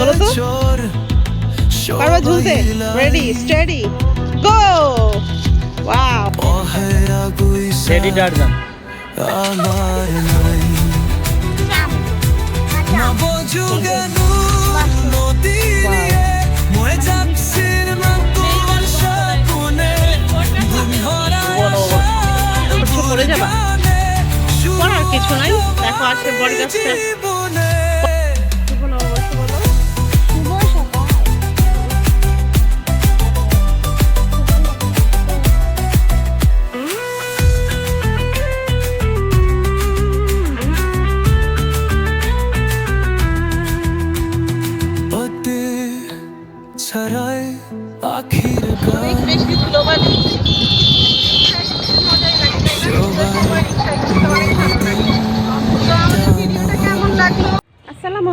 ঝোলো তো? পারবা ঝুলতে ready steady go wow ready পড়ে যাবা। পড়ার কিছু নাই। দেখো আছে বড় গাছটা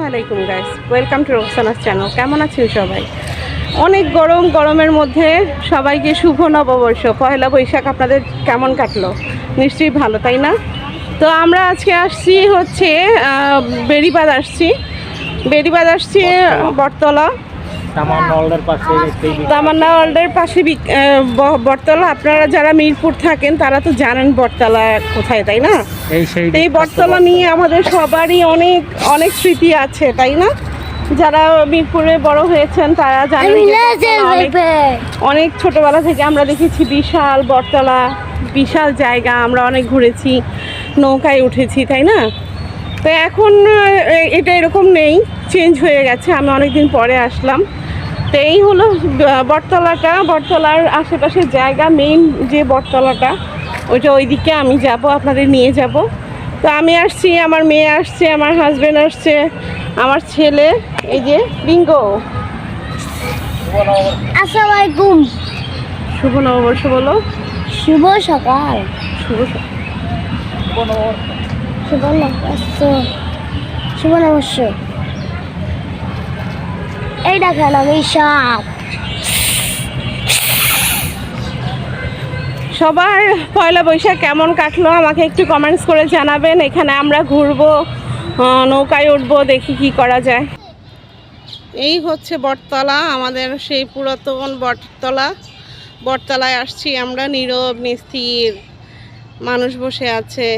আলাইকুম guys welcome to Roksana's channel কেমন আছেন সবাই? অনেক গরম গরমের মধ্যে সবাইকে শুভ নববর্ষ। পয়লা বৈশাখ আপনাদের কেমন কাটলো? নিশ্চয়ই ভালো তাই না? তো আমরা আজকে আসছি হচ্ছে বেড়িবাদ আসছি। বেড়িবাদ আসছি বটতলা। তামান্না ওয়ার্ল্ডের পাশে বটতলা। আপনারা যারা মিরপুর থাকেন তারা তো জানেন বটতলা কোথায় তাই না? এই বটতলা নিয়ে আমাদের সবারই অনেক অনেক স্মৃতি আছে তাই না? যারা মিরপুরে বড় হয়েছেন তারা জানেন অনেক ছোটবেলা থেকে আমরা দেখেছি বিশাল বটতলা বিশাল জায়গা আমরা অনেক ঘুরেছি নৌকায় উঠেছি তাই না? তো এখন এটা এরকম নেই চেঞ্জ হয়ে গেছে। আমি অনেকদিন পরে আসলাম। তো এই হলো বটতলাটা। বটতলার আশেপাশের জায়গা মেইন যে বটতলাটা ওইটা ওইদিকে আমি যাব আপনাদের নিয়ে যাব। তো আমি আসছি আমার মেয়ে আসছে আমার হাজবেন্ড আসছে আমার ছেলে এই যে বিঙ্গো। আসসালামু আলাইকুম শুভ নববর্ষ বলো। শুভ সকাল। শুভ শুভ নববর্ষ। শুভ নববর্ষ। এই দেখেন আমি সাপ সবার পয়লা বৈশাখ কেমন কাটলো আমাকে একটু কমেন্টস করে জানাবেন। এখানে আমরা ঘুরবো নৌকায় উঠবো, দেখি কি করা যায়। এই হচ্ছে বটতলা, আমাদের সেই পুরাতন বটতলা। বটতলায় আসছি আমরা, নীরব, নিস্থির, মানুষ বসে আছে,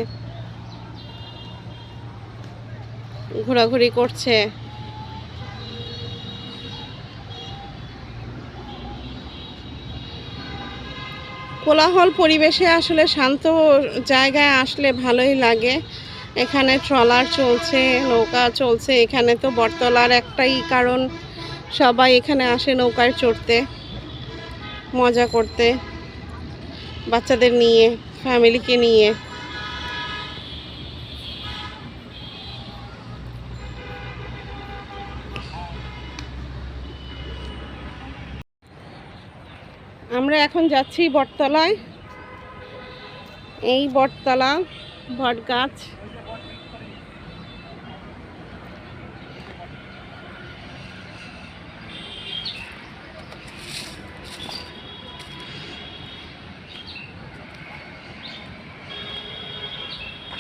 ঘোরাঘুরি করছে। কোলাহল পরিবেশে আসলে শান্ত জায়গায় আসলে ভালোই লাগে। এখানে ট্রলার চলছে, নৌকা চলছে, এখানে তো বটতলার একটাই কারণ, সবাই এখানে আসে নৌকায় চড়তে, মজা করতে, বাচ্চাদের নিয়ে ফ্যামিলিকে নিয়ে। এখন যাচ্ছি বটতলায়। এই বটতলা বট গাছ।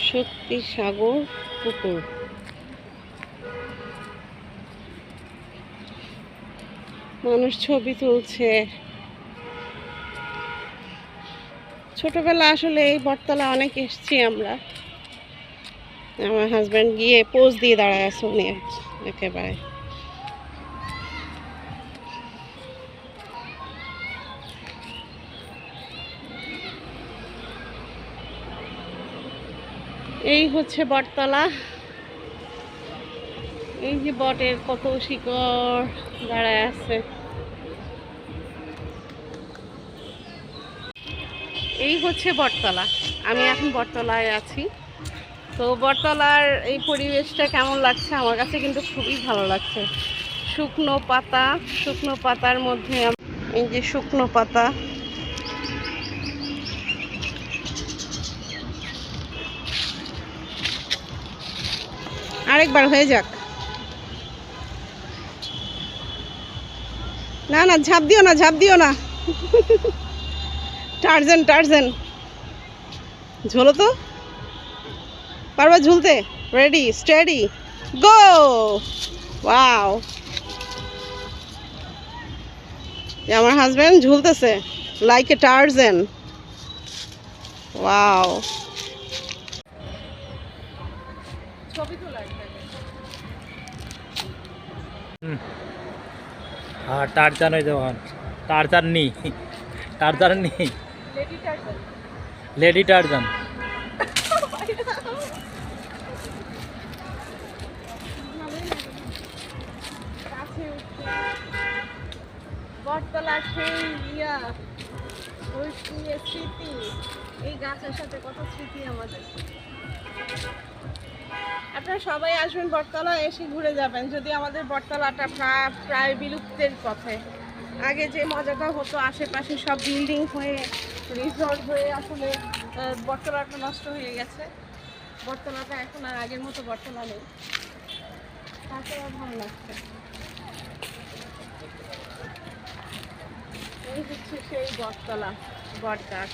সত্যি সাগর পুকুর। মানুষ ছবি তুলছে। ছোটবেলা আসলে এই বটতলা অনেক এসছি আমরা। আমার হাজব্যান্ড গিয়ে পোজ দিয়ে দাঁড়ায় আছে উনি একেবারে। এই হচ্ছে বটতলা। এই যে বটের কত শিকড় দাঁড়ায় আছে। এই হচ্ছে বটতলা। আমি এখন বটতলায় আছি। তো বটতলার এই পরিবেশটা কেমন লাগছে? আমার কাছে কিন্তু খুবই ভালো লাগছে। শুকনো পাতা, শুকনো পাতার মধ্যে এই যে শুকনো পাতা। আরেকবার হয়ে যাক। না না, ঝাঁপ দিও না, ঝাঁপ দিও না। টার্জেন টার্জেন। ঝোলো তো? পারবা ঝুলতে? রেডি স্টেডি গো ওয়াও আমার হাজব্যান্ড ঝুলতেছে লাইক এ টার্জেন ওয়াও ছবি তো লাগবে টারজান যাওয়ান টারজান নি টারজান নি লেডি টার্জেন বটতলা সেই ইয়া ওই স্মৃতি? এই গাছের সাথে কত স্মৃতি আমাদের। আপনারা সবাই আসবেন বটতলা এসে ঘুরে যাবেন। যদি আমাদের বটতলাটা প্রায় বিলুপ্তের পথে। আগে যে মজাটা হতো, আশেপাশে সব বিল্ডিং হয়ে রিসর্ট হয়ে আসলে বটতলাটা নষ্ট হয়ে গেছে। বটতলাটা এখন আর আগের মতো বটতলা নেই। তারপরে ভালো লাগছে এই হচ্ছে সেই বটতলা বট গাছ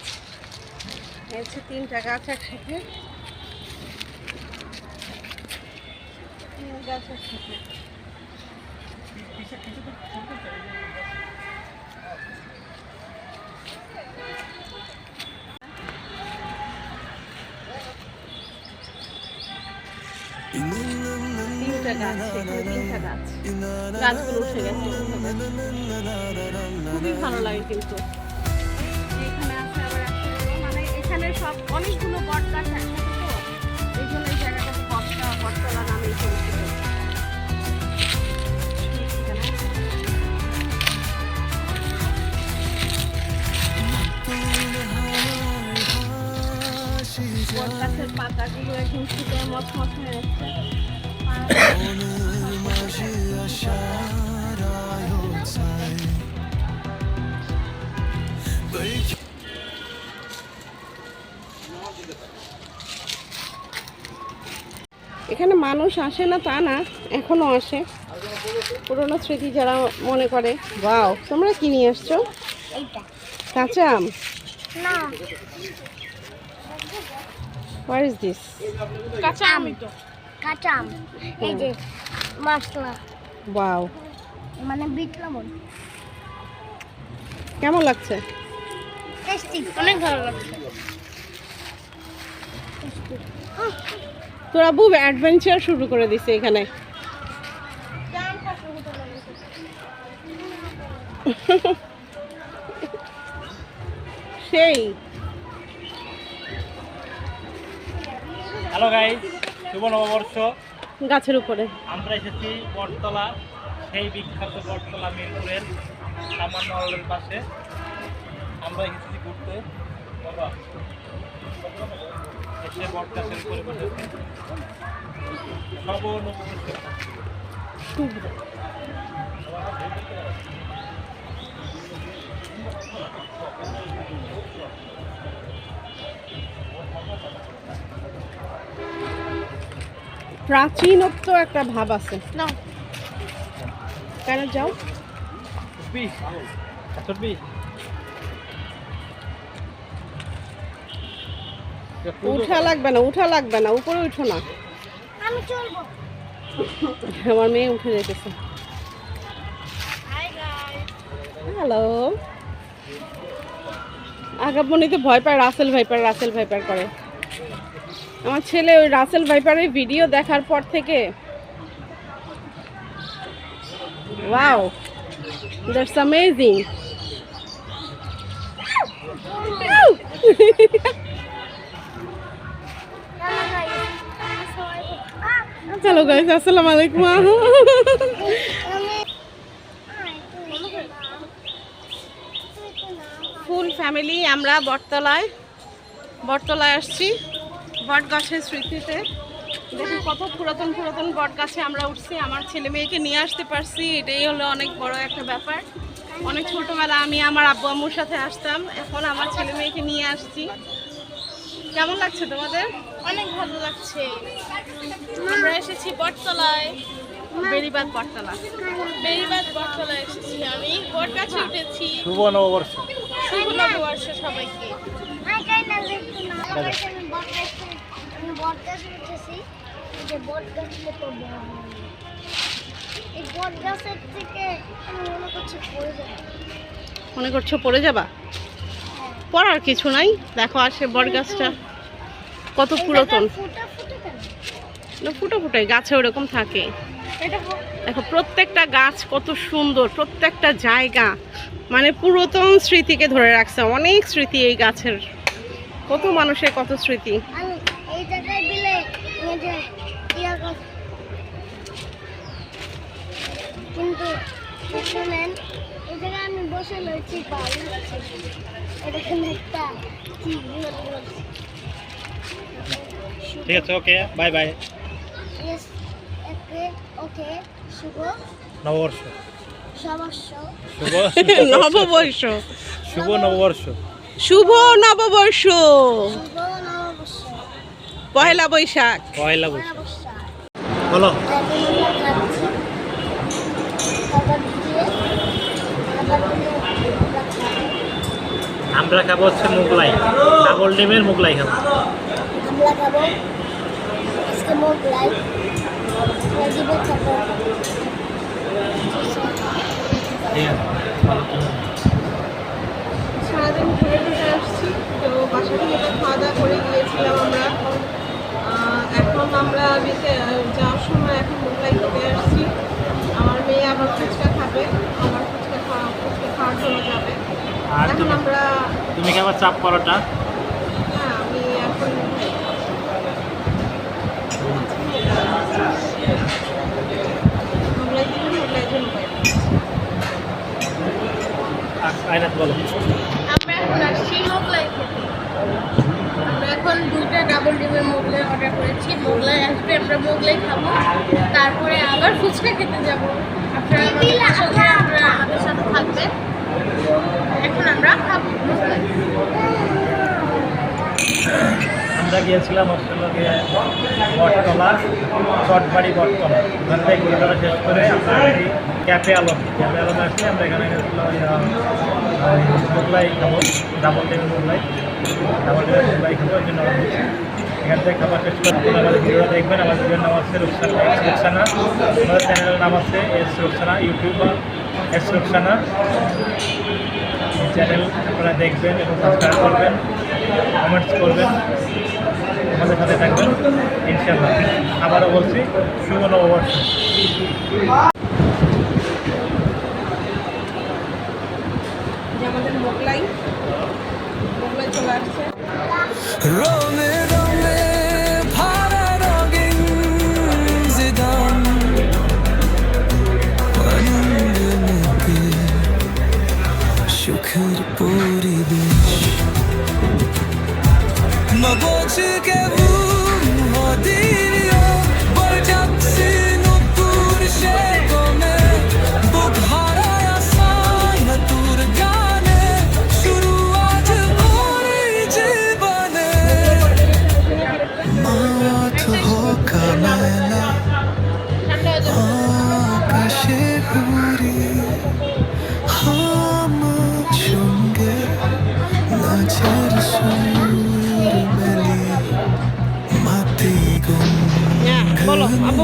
হচ্ছে তিনটা গাছ একসাথে। তিন গাছ একসাথে। খুবই ভালো লাগে কিন্তু। মানে এখানে সব গাছের পাতাগুলো এখন শুকিয়ে মচমচ হয়ে যাচ্ছে মানুষ আসে না তা না এখনও আসে। পুরোনো স্মৃতি যারা মনে করে। বাও তোমরা কি নিয়ে আসছো? কাঁচা আম? না। হোয়ার ইজ দিস কাঁচা আম। কাঁচা আম। এই যে মশলা। বাও মানে বিট লবণ। কেমন লাগছে? টেস্টি অনেক ভালো লাগছে। তোরা বুব অ্যাডভেঞ্চার শুরু করে দিছে এখানে। সেই। হ্যালো গাইস শুভ নববর্ষ। গাছের উপরে। আমরা এসেছি বটতলা সেই বিখ্যাত বটতলা মিরপুরের সামান্য পাশে। আমরা এসেছি ঘুরতে। বাবা। এসে বট গাছের উপরে বসেছি নব নববর্ষ শুভ্র প্রাচীনত্ব একটা ভাব আছে। না কেন যাও? চুপি উঠা লাগবে না উঠা লাগবে না উপরে উঠো না। আমি চলবো। আমার মেয়ে উঠে যেতেছে। হ্যালো আগামনিতে ভয় পায় রাসেল ভাইপার রাসেল ভাইপার করে। আমার ছেলে ওই রাসেল ভাইপারের ভিডিও দেখার পর থেকে। ওয়াও দ্যাটস অ্যামেজিং চলো গাইস আসসালামু আলাইকুম ফুল ফ্যামিলি আমরা বটতলায় বটতলায় আসছি বট গাছের স্মৃতিতে। দেখুন কত পুরাতন পুরাতন বট গাছে আমরা উঠছি। আমার ছেলে মেয়েকে নিয়ে আসতে পারছি। এটাই হলো অনেক বড় একটা ব্যাপার। অনেক ছোটবেলা আমি আমার আব্বু আম্মুর সাথে আসতাম। এখন আমার ছেলে মেয়েকে নিয়ে আসছি। কেমন লাগছে তোমাদের? অনেক ভালো লাগছে। আমরা এসেছি বটতলায়। বেরিবাদ বটতলা। বেরিবাদ বটতলায় এসেছি আমি। বট গাছে উঠেছি। শুভ নববর্ষ। শুভ নববর্ষ সবাইকে। বট গাছে আমি বট গাছে উঠেছি যে বট গাছ কত বড় এই বট গাছের থেকে আমি মনে করছি পড়ে যাব? মনে করছ পড়ে যাবা পড়ার কিছু নাই। দেখো আসে বট গাছটা কত পুরাতন। ফুটা ফুটোই গাছে ওরকম থাকে। দেখো প্রত্যেকটা গাছ কত সুন্দর প্রত্যেকটা জায়গা। মানে পুরাতন স্মৃতিকে ধরে রাখছে অনেক স্মৃতি এই গাছের। কত মানুষের কত স্মৃতি। কিন্তু শুনেন এই জায়গায় আমি বসে রয়েছি একটা। ঠিক আছে ওকে বাই বাই। ওকে ওকে শুভ নববর্ষ। শুভ নববর্ষ। শুভ নববর্ষ। শুভ নববর্ষ। শুভ নববর্ষ। পহেলা বৈশাখ। পয়লা বৈশাখ। বলো। আমরা খাব। হচ্ছে মোগলাই। ডাবল ডিমের মোগলাই খাব। আমরা খাব আজকে মোট সারাদিন ঘুরে ঘুরে আসছি তো বাসা থেকে খাওয়া দাওয়া করে গিয়েছিলাম আমরা। এখন আমরা যাওয়ার সময় এখন মোগলাই খেতে আসছি। আমার মেয়ে আবার ফুচকা খাবে আমার ফুচকা খাওয়া ফুচকা খাওয়ার জন্য যাবে। আর এখন আমরা তুমি খাবার চাপ পরোটা হ্যাঁ আমি এখন মোগলাই দিলে মোগলাই জন্য পাই আয়নাত বলো। আমরা এখন আসছি মোগলাই খেতে। আমরা এখন দুইটা ডাবল ডিমের মোগলাই অর্ডার করেছি। মোগলাই আসবে আমরা মোগলাই খাব। তারপরে আবার ফুচকা খেতে যাব। আপনারা আমাদের সাথে আপনারা আমাদের সাথে থাকবেন। এখন আমরা খাব আমরা গিয়েছিলাম গিয়ে বটতলা চটবাড়ি বটতলা। ওখান থেকে ঘুরে শেষ করে আমরা ক্যাফে আলম, ক্যাফে আলমে আসলে আমরা এখানে মোগলাই খাব, double table Mughlai. Double table Mughlai খাব ওই জন্য আমরা এখান থেকে খাবার শেষ করে আপনারা আমাদের ভিডিওটা দেখবেন, আমাদের ভিডিওর নাম আছে রুকসানা, এস রুকসানা। আমাদের চ্যানেলের নাম আছে S Ruksana YouTube S Ruksana. Channel আপনারা দেখবেন এবং সাবস্ক্রাইব করবেন কমেন্টস করবেন, আমাদের সাথে থাকবেন, ইনশাআল্লাহ। আবারও বলছি, শুভ নববর্ষ। Рони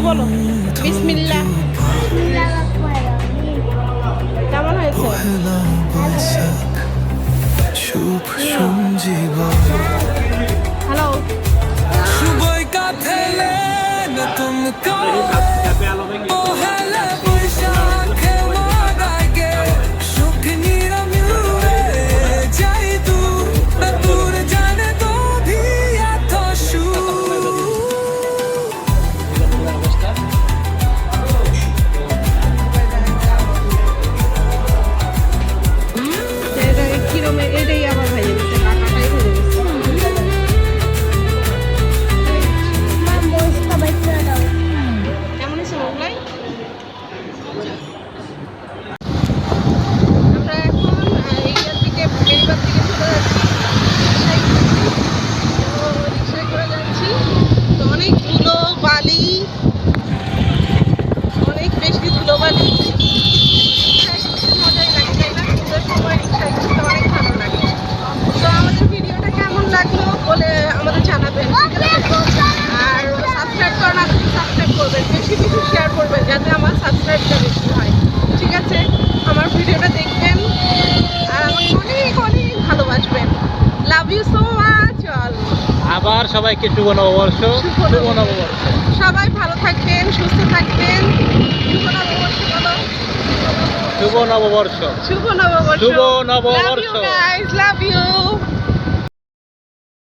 বলো। বিসমিল্লা কেমন হয়েছে? শুভ সঞ্জীবন হ্যালো শুভই কাথেলে নতুন সবাইকে শুভ নববর্ষ। শুভ নববর্ষ। সবাই ভালো থাকবেন সুস্থ থাকবেন। শুভ নববর্ষ শুভ নববর্ষ। শুভ নববর্ষ। শুভ নববর্ষ। Love you